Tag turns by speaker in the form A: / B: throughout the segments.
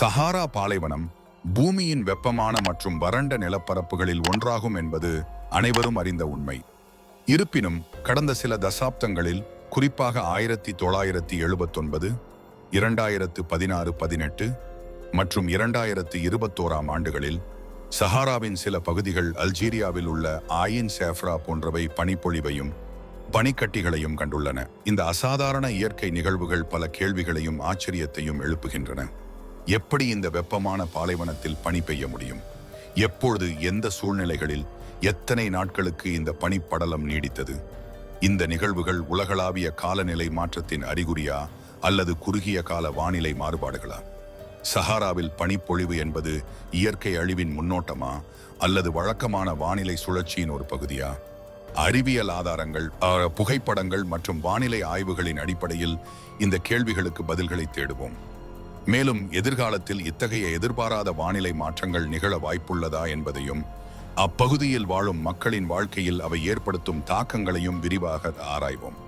A: சஹாரா பாலைவனம் பூமியின் வெப்பமான மற்றும் வறண்ட நிலப்பரப்புகளில் ஒன்றாகும் என்பது அனைவரும் அறிந்த உண்மை. இருப்பினும் கடந்த சில தசாப்தங்களில் குறிப்பாக ஆயிரத்தி தொள்ளாயிரத்தி எழுபத்தொன்பது இரண்டாயிரத்து பதினாறு பதினெட்டு மற்றும் இரண்டாயிரத்து இருபத்தோராம் ஆண்டுகளில் சஹாராவின் சில பகுதிகள் அல்ஜீரியாவில் உள்ள ஆயின் சேஃப்ரா போன்றவை பனிப்பொழிவையும் பனிக்கட்டிகளையும் கண்டுள்ளன. இந்த அசாதாரண இயற்கை நிகழ்வுகள் பல கேள்விகளையும் ஆச்சரியத்தையும் எழுப்புகின்றன. எப்படி இந்த வெப்பமான பாலைவனத்தில் பனி பெய்ய முடியும்? எப்பொழுது எந்த சூழ்நிலைகளில் எத்தனை நாட்களுக்கு இந்த பனிப்படலம் நீடித்தது? இந்த நிகழ்வுகள் உலகளாவிய காலநிலை மாற்றத்தின் அறிகுறியா அல்லது குறுகிய கால வானிலை மாறுபாடுகளா? சஹாராவில் பனிப்பொழிவு என்பது இயற்கை அழிவின் முன்னோட்டமா? அல்லது வழக்கமான வானிலை சுழற்சியின் ஒரு பகுதியா? அறிவியல் ஆதாரங்கள் புகைப்படங்கள் மற்றும் வானிலை ஆய்வுகளின் அடிப்படையில் இந்த கேள்விகளுக்கு பதில்களை தேடுவோம். மேலும் எதிர்காலத்தில் இத்தகைய எதிர்பாராத வானிலை மாற்றங்கள் நிகழ வாய்ப்புள்ளதா என்பதையும் அப்பகுதியில் வாழும் மக்களின் வாழ்க்கையில் அவை ஏற்படுத்தும் தாக்கங்களையும் விரிவாக ஆராய்வோம்.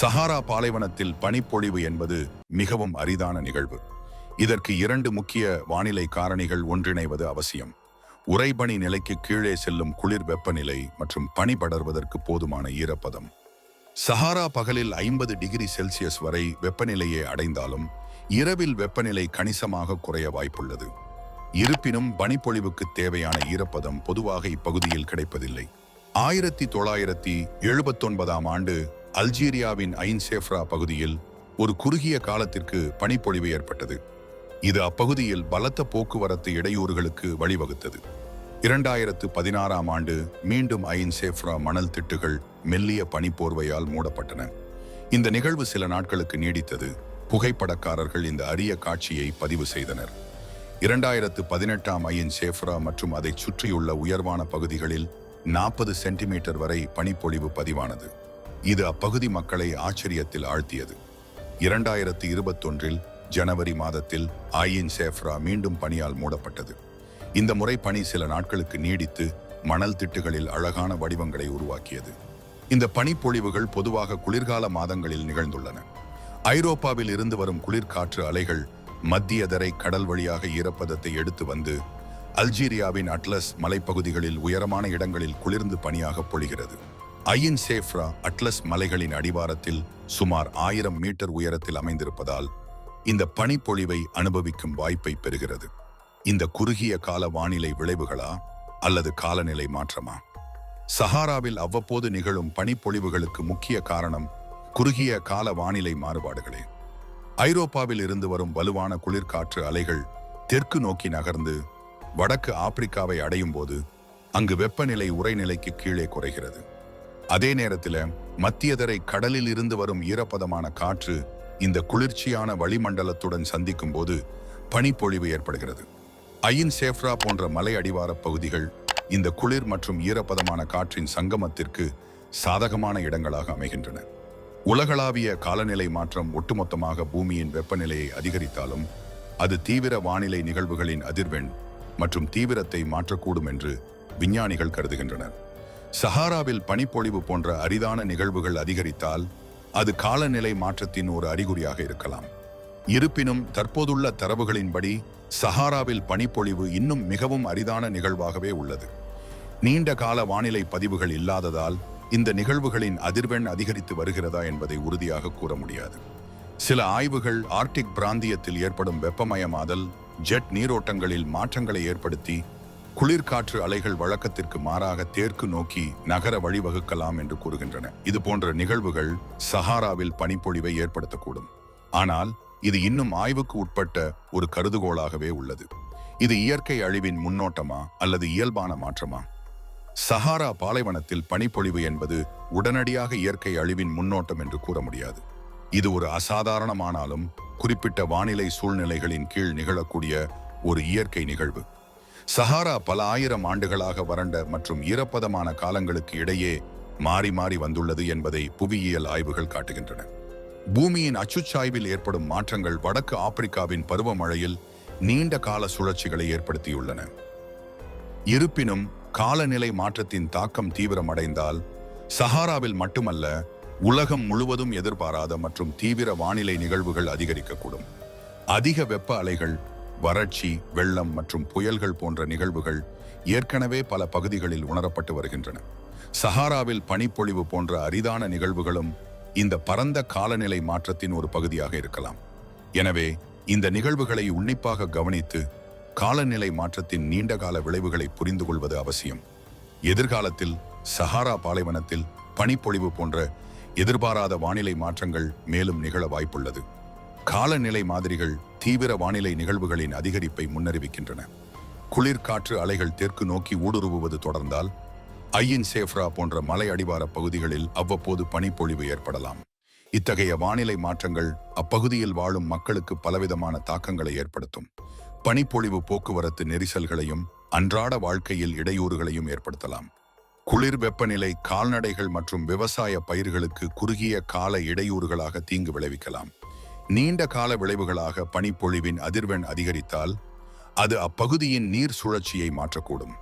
A: சஹாரா பாலைவனத்தில் பனிப்பொழிவு என்பது மிகவும் அரிதான நிகழ்வு. இதற்கு இரண்டு முக்கிய வானிலை காரணிகள் ஒன்றிணைவது அவசியம். உறைபனி நிலைக்கு கீழே செல்லும் குளிர் வெப்பநிலை மற்றும் பனி படர்வதற்கு போதுமான ஈரப்பதம். சஹாரா பகலில் ஐம்பது டிகிரி செல்சியஸ் வரை வெப்பநிலையை அடைந்தாலும் இரவில் வெப்பநிலை கணிசமாக குறைய வாய்ப்புள்ளது. இருப்பினும் பனிப்பொழிவுக்கு தேவையான ஈரப்பதம் பொதுவாக இப்பகுதியில் கிடைப்பதில்லை. ஆயிரத்தி தொள்ளாயிரத்தி எழுபத்தொன்பதாம் ஆண்டு அல்ஜீரியாவின் ஐன்சேஃப்ரா பகுதியில் ஒரு குறுகிய காலத்திற்கு பனிப்பொழிவு ஏற்பட்டது. இது அப்பகுதியில் பலத்த போக்குவரத்து இடையூறுகளுக்கு வழிவகுத்தது. இரண்டாயிரத்து பதினாறாம் ஆண்டு மீண்டும் ஐன்சேஃப்ரா மணல் திட்டுகள் மெல்லிய பனிப்போர்வையால் மூடப்பட்டன. இந்த நிகழ்வு சில நாட்களுக்கு நீடித்தது. புகைப்படக்காரர்கள் இந்த அரிய காட்சியை பதிவு செய்தனர். இரண்டாயிரத்து பதினெட்டாம் ஐயின் சேஃப்ரா மற்றும் அதைச் சுற்றியுள்ள உயர்வான பகுதிகளில் நாற்பது சென்டிமீட்டர் வரை பனிப்பொழிவு பதிவானது. இது அப்பகுதி மக்களை ஆச்சரியத்தில் ஆழ்த்தியது. இரண்டாயிரத்து இருபத்தொன்றில் ஜனவரி மாதத்தில் ஆயின் சேஃப்ரா மீண்டும் பனியால் மூடப்பட்டது. இந்த முறை பனி சில நாட்களுக்கு நீடித்து மணல் திட்டுகளில் அழகான வடிவங்களை உருவாக்கியது. இந்த பனிப்பொழிவுகள் பொதுவாக குளிர்கால மாதங்களில் நிகழ்ந்துள்ளன. ஐரோப்பாவில் இருந்து வரும் குளிர்காற்று அலைகள் மத்திய தரை கடல் வழியாக ஈரப்பதத்தை எடுத்து வந்து அல்ஜீரியாவின் அட்லஸ் மலைப்பகுதிகளில் உயரமான இடங்களில் குளிர்ந்து பனியாக பொழிகிறது. ஐயின் சேஃப்ரா அட்லஸ் மலைகளின் அடிவாரத்தில் சுமார் ஆயிரம் மீட்டர் உயரத்தில் அமைந்திருப்பதால் இந்த பனிப்பொழிவை அனுபவிக்கும் வாய்ப்பை பெறுகிறது. இந்த குறுகிய கால வானிலை விளைவுகளா அல்லது காலநிலை மாற்றமா? சஹாராவில் அவ்வப்போது நிகழும் பனிப்பொழிவுகளுக்கு முக்கிய காரணம் குறுகிய கால வானிலை மாறுபாடுகளே. ஐரோப்பாவில் இருந்து வரும் வலுவான குளிர்காற்று அலைகள் தெற்கு நோக்கி நகர்ந்து வடக்கு ஆப்பிரிக்காவை அடையும் போது அங்கு வெப்பநிலை உறைநிலைக்கு கீழே குறைகிறது. அதே நேரத்தில் மத்தியதரை கடலில் இருந்து வரும் ஈரப்பதமான காற்று இந்த குளிர்ச்சியான வளிமண்டலத்துடன் சந்திக்கும் போது பனிப்பொழிவு ஏற்படுகிறது. அயின் சேஃப்ரா போன்ற மலை அடிவாரப் பகுதிகள் இந்த குளிர் மற்றும் ஈரப்பதமான காற்றின் சங்கமத்திற்கு சாதகமான இடங்களாக அமைகின்றன. உலகளாவிய காலநிலை மாற்றம் ஒட்டுமொத்தமாக பூமியின் வெப்பநிலையை அதிகரித்தாலும் அது தீவிர வானிலை நிகழ்வுகளின் அதிர்வெண் மற்றும் தீவிரத்தை மாற்றக்கூடும் என்று விஞ்ஞானிகள் கருதுகின்றனர். சஹாராவில் பனிப்பொழிவு போன்ற அரிதான நிகழ்வுகள் அதிகரித்தால் அது காலநிலை மாற்றத்தின் ஒரு அறிகுறியாக இருக்கலாம். இருப்பினும் தற்போதுள்ள தரவுகளின்படி சஹாராவில் பனிப்பொழிவு இன்னும் மிகவும் அரிதான நிகழ்வாகவே உள்ளது. நீண்ட கால வானிலை பதிவுகள் இல்லாததால் இந்த நிகழ்வுகளின் அதிர்வெண் அதிகரித்து வருகிறதா என்பதை உறுதியாக கூற முடியாது. சில ஆய்வுகள் ஆர்டிக் பிராந்தியத்தில் ஏற்படும் வெப்பமயமாதல் ஜெட் நீரோட்டங்களில் மாற்றங்களை ஏற்படுத்தி குளிர்காற்று அலைகள் வழக்கத்திற்கு மாறாக தேற்கு நோக்கி நகர வழிவகுக்கலாம் என்று கூறுகின்றன. இது போன்ற நிகழ்வுகள் சஹாராவில் பனிப்பொழிவை ஏற்படுத்தக்கூடும். ஆனால் இது இன்னும் ஆய்வுக்கு உட்பட்ட ஒரு கருதுகோளாகவே உள்ளது. இது இயற்கை அழிவின் முன்னோட்டமா அல்லது இயல்பான மாற்றமா? சஹாரா பாலைவனத்தில் பனிப்பொழிவு என்பது உடனடியாக இயற்கை அழிவின் முன்னோட்டம் என்று கூற முடியாது. இது ஒரு அசாதாரணமானாலும் குறிப்பிட்ட வானிலை சூழ்நிலைகளின் கீழ் நிகழக்கூடிய ஒரு இயற்கை நிகழ்வு. சஹாரா பல ஆயிரம் ஆண்டுகளாக வறண்ட மற்றும் ஈரப்பதமான காலங்களுக்கு இடையே மாறி மாறி வந்துள்ளது என்பதை புவியியல் ஆய்வுகள் காட்டுகின்றன. பூமியின் அச்சுச்சாய்வில் ஏற்படும் மாற்றங்கள் வடக்கு ஆப்பிரிக்காவின் பருவமழையில் நீண்ட கால சுழற்சிகளை ஏற்படுத்தியுள்ளன. இருப்பினும் காலநிலை மாற்றத்தின் தாக்கம் தீவிரமடைந்தால் சஹாராவில் மட்டுமல்ல உலகம் முழுவதும் எதிர்பாராத மற்றும் தீவிர வானிலை நிகழ்வுகள் அதிகரிக்கக்கூடும். அதிக வெப்ப அலைகள் வறட்சி வெள்ளம் மற்றும் புயல்கள் போன்ற நிகழ்வுகள் ஏற்கனவே பல பகுதிகளில் உணரப்பட்டு வருகின்றன. சஹாராவில் பனிப்பொழிவு போன்ற அரிதான நிகழ்வுகளும் இந்த பரந்த காலநிலை மாற்றத்தின் ஒரு பகுதியாக இருக்கலாம். எனவே இந்த நிகழ்வுகளை உன்னிப்பாக கவனித்து காலநிலை மாற்றத்தின் நீண்டகால விளைவுகளை புரிந்து கொள்வது அவசியம். எதிர்காலத்தில் சஹாரா பாலைவனத்தில் பனிப்பொழிவு போன்ற எதிர்பாராத வானிலை மாற்றங்கள் மேலும் நிகழ வாய்ப்புள்ளது. காலநிலை மாதிரிகள் தீவிர வானிலை நிகழ்வுகளின் அதிகரிப்பை முன்னறிவிக்கின்றன. குளிர்காற்று அலைகள் தெற்கு நோக்கி ஊடுருவுவது தொடர்ந்தால் ஐயின் சேஃப்ரா போன்ற மலை அடிவார பகுதிகளில் அவ்வப்போது பனிப்பொழிவு ஏற்படலாம். இத்தகைய வானிலை மாற்றங்கள் அப்பகுதியில் வாழும் மக்களுக்கு பலவிதமான தாக்கங்களை ஏற்படுத்தும். பனிப்பொழிவு போக்குவரத்து நெரிசல்களையும் அன்றாட வாழ்க்கையில் இடையூறுகளையும் ஏற்படுத்தலாம். குளிர் வெப்பநிலை கால்நடைகள் மற்றும் விவசாய பயிர்களுக்கு குறுகிய கால இடையூறுகளாக தீங்கு விளைவிக்கலாம். நீண்ட கால விளைவுகளாக பனிப்பொழிவின் அதிர்வெண் அதிகரித்தால் அது அப்பகுதியின் நீர் சுழற்சியை மாற்றக்கூடும்.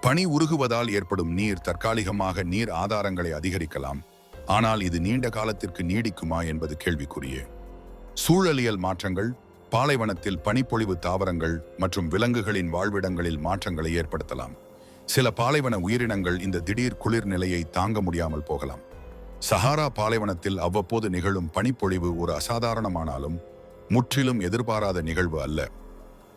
A: பனி உருகுவதால் ஏற்படும் நீர் தற்காலிகமாக நீர் ஆதாரங்களை அதிகரிக்கலாம். ஆனால் இது நீண்ட காலத்திற்கு நீடிக்குமா என்பது கேள்விக்குரிய சூழலியல் மாற்றங்கள் பாலைவனத்தில் பனிப்பொழிவு தாவரங்கள் மற்றும் விலங்குகளின் வாழ்விடங்களில் மாற்றங்களை ஏற்படுத்தலாம். சில பாலைவன உயிரினங்கள் இந்த திடீர் குளிர் நிலையை தாங்க முடியாமல் போகலாம். சஹாரா பாலைவனத்தில் அவ்வப்போது நிகழும் பனிப்பொழிவு ஒரு அசாதாரணமானாலும் முற்றிலும் எதிர்பாராத நிகழ்வு அல்ல.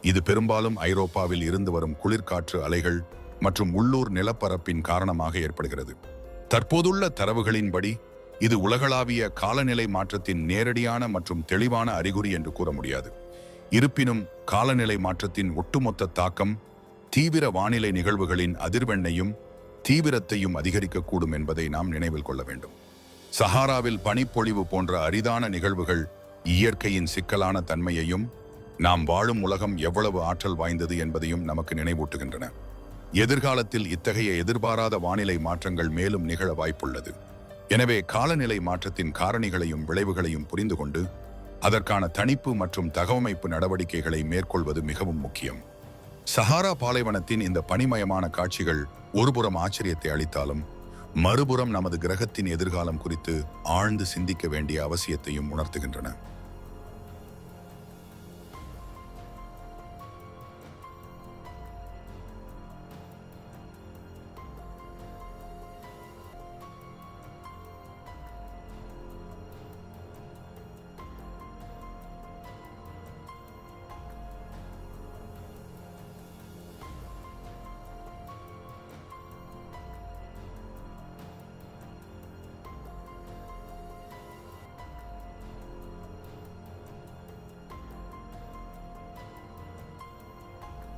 A: இது பெரும்பாலும் ஐரோப்பாவில் இருந்து வரும் குளிர்காற்று அலைகள் மற்றும் உள்ளூர் நிலப்பரப்பின் காரணமாக ஏற்படுகிறது. தற்போதுள்ள தரவுகளின்படி இது உலகளாவிய காலநிலை மாற்றத்தின் நேரடியான மற்றும் தெளிவான அறிகுறி என்று கூற முடியாது. இருப்பினும் காலநிலை மாற்றத்தின் ஒட்டுமொத்த தாக்கம் தீவிர வானிலை நிகழ்வுகளின் அதிர்வெண்ணையும் தீவிரத்தையும் அதிகரிக்கக்கூடும் என்பதை நாம் நினைவில் கொள்ள வேண்டும். சஹாராவில் பனிப்பொழிவு போன்ற அரிதான நிகழ்வுகள் இயற்கையின் சிக்கலான தன்மையையும் நாம் வாழும் உலகம் எவ்வளவு ஆற்றல் வாய்ந்தது என்பதையும் நமக்கு நினைவூட்டுகின்றன. எதிர்காலத்தில் இத்தகைய எதிர்பாராத வானிலை மாற்றங்கள் மேலும் நிகழ வாய்ப்புள்ளது. எனவே காலநிலை மாற்றத்தின் காரணிகளையும் விளைவுகளையும் புரிந்து கொண்டு அதற்கான தணிப்பு மற்றும் தகவமைப்பு நடவடிக்கைகளை மேற்கொள்வது மிகவும் முக்கியம். சஹாரா பாலைவனத்தின் இந்த பனிமயமான காட்சிகள் ஒருபுறம் ஆச்சரியத்தை அளித்தாலும் மறுபுறம் நமது கிரகத்தின் எதிர்காலம் குறித்து ஆழ்ந்து சிந்திக்க வேண்டிய அவசியத்தையும் உணர்த்துகின்றன.